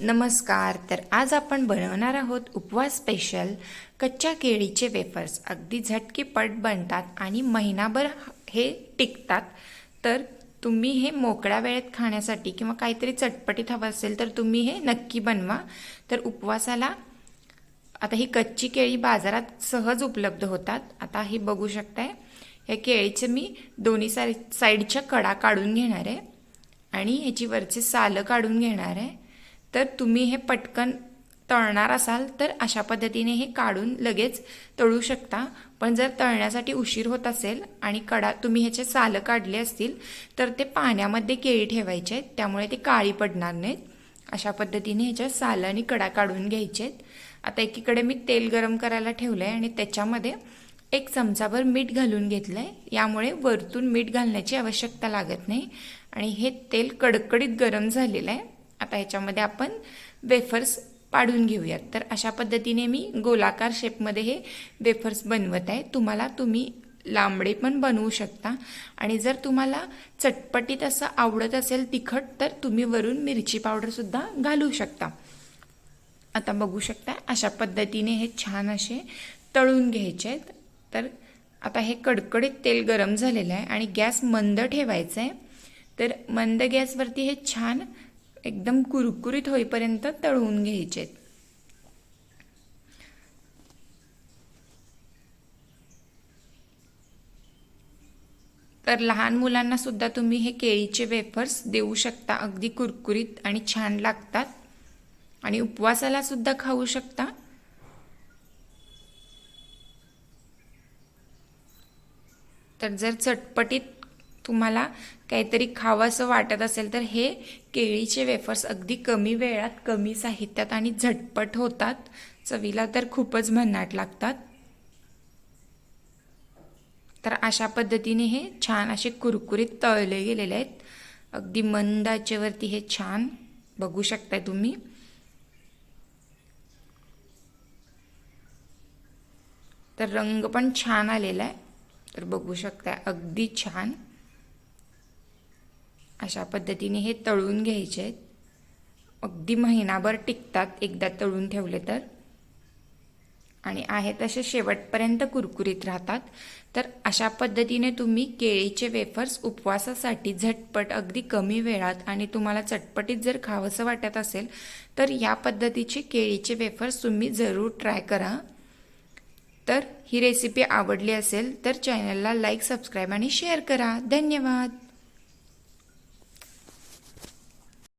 नमस्कार तर आज आपण बनवणार आहोत उपवास स्पेशल कच्च्या केळीचे वेफर्स अगदी झटकीपट बनतात आणि महिनाभर हे टिकतात. तर तुम्ही हे मोकळ्या वेळेत खाण्यासाठी किंवा काहीतरी चटपटीत हवं असेल तर तुम्ही हे नक्की बनवा. तर उपवासाला आता ही कच्ची केळी बाजारात सहज उपलब्ध होतात. आता हे बघू शकताय. या केळीचे मी दोन्ही साई साईडच्या कडा काढून घेणार आहे आणि ह्याची वरचे सालं काढून घेणार आहे. तर तुम्ही हे पटकन तळणार असाल तर अशा पद्धतीने हे काढून लगेच तळू शकता. पण जर तळण्यासाठी उशीर होत असेल आणि कडा तुम्ही ह्याचे सालं काढले असतील तर ते पाण्यामध्ये केळी ठेवायचे. आहेत त्यामुळे ते काळी पडणार नाहीत. अशा पद्धतीने ह्याच्या सालं आणि कडा काढून घ्यायचे आहेत आता एकीकडे मी तेल गरम करायला ठेवलं आहे आणि त्याच्यामध्ये एक चमचाभर मीठ घालून घेतलं आहे यामुळे वरतून मीठ घालण्याची आवश्यकता लागत नाही. आणि हे तेल कडकडीत गरम झालेलं आहे. आता ह्याच्यामध्ये आपण वेफर्स पाडून घेऊयात. तर अशा पद्धतीने मी गोलाकार शेपमध्ये हे वेफर्स बनवत आहे. तुम्हाला तुम्ही लांबडे पण बनवू शकता. आणि जर तुम्हाला चटपटीत असं आवडत असेल तिखट तर तुम्ही वरून मिरची पावडरसुद्धा घालू शकता. आता बघू शकता अशा पद्धतीने हे छान असे तळून घ्यायचे आहेत. तर आता हे कडकडीत तेल गरम झालेलं आहे आणि गॅस मंद ठेवायचं आहे. तर मंद गॅसवरती हे छान एकदम कुरकुरीत होईपर्यंत तळवून घ्यायचे तर लहान मुलांना सुद्धा तुम्ही हे केळीचे वेफर्स देऊ शकता. अगदी कुरकुरीत आणि छान लागतात. आणि उपवासाला सुद्धा खाऊ शकता. तर जर चटपटीत तुम्हाला काहीतरी खावंसं वाटत असेल तर हे केळीचे वेफर्स अगदी कमी वेळात कमी साहित्यात आणि झटपट होतात. चवीला तर खूपच भन्नाट लागतात. तर अशा पद्धतीने हे छान असे कुरकुरीत तळले गेलेले आहेत. अगदी मंद आचेवरती हे छान बघू शकताय तुम्ही. तर रंग पण छान आलेला आहे. तर बघू शकताय अगदी छान. अशा पद्धतीने हे तळून घ्यायचे. आहेत अगदी महिनाभर टिकतात एकदा तळून ठेवले तर. आणि आहे तसे शेवटपर्यंत कुरकुरीत राहतात. तर अशा पद्धतीने तुम्ही केळीचे वेफर्स उपवासासाठी झटपट अगदी कमी वेळात आणि तुम्हाला चटपटीत जर खावंसं वाटत असेल तर या पद्धतीचे केळीचे वेफर्स तुम्ही जरूर ट्राय करा. तर ही रेसिपी आवडली असेल तर चॅनलला लाईक सबस्क्राईब आणि शेअर करा. धन्यवाद!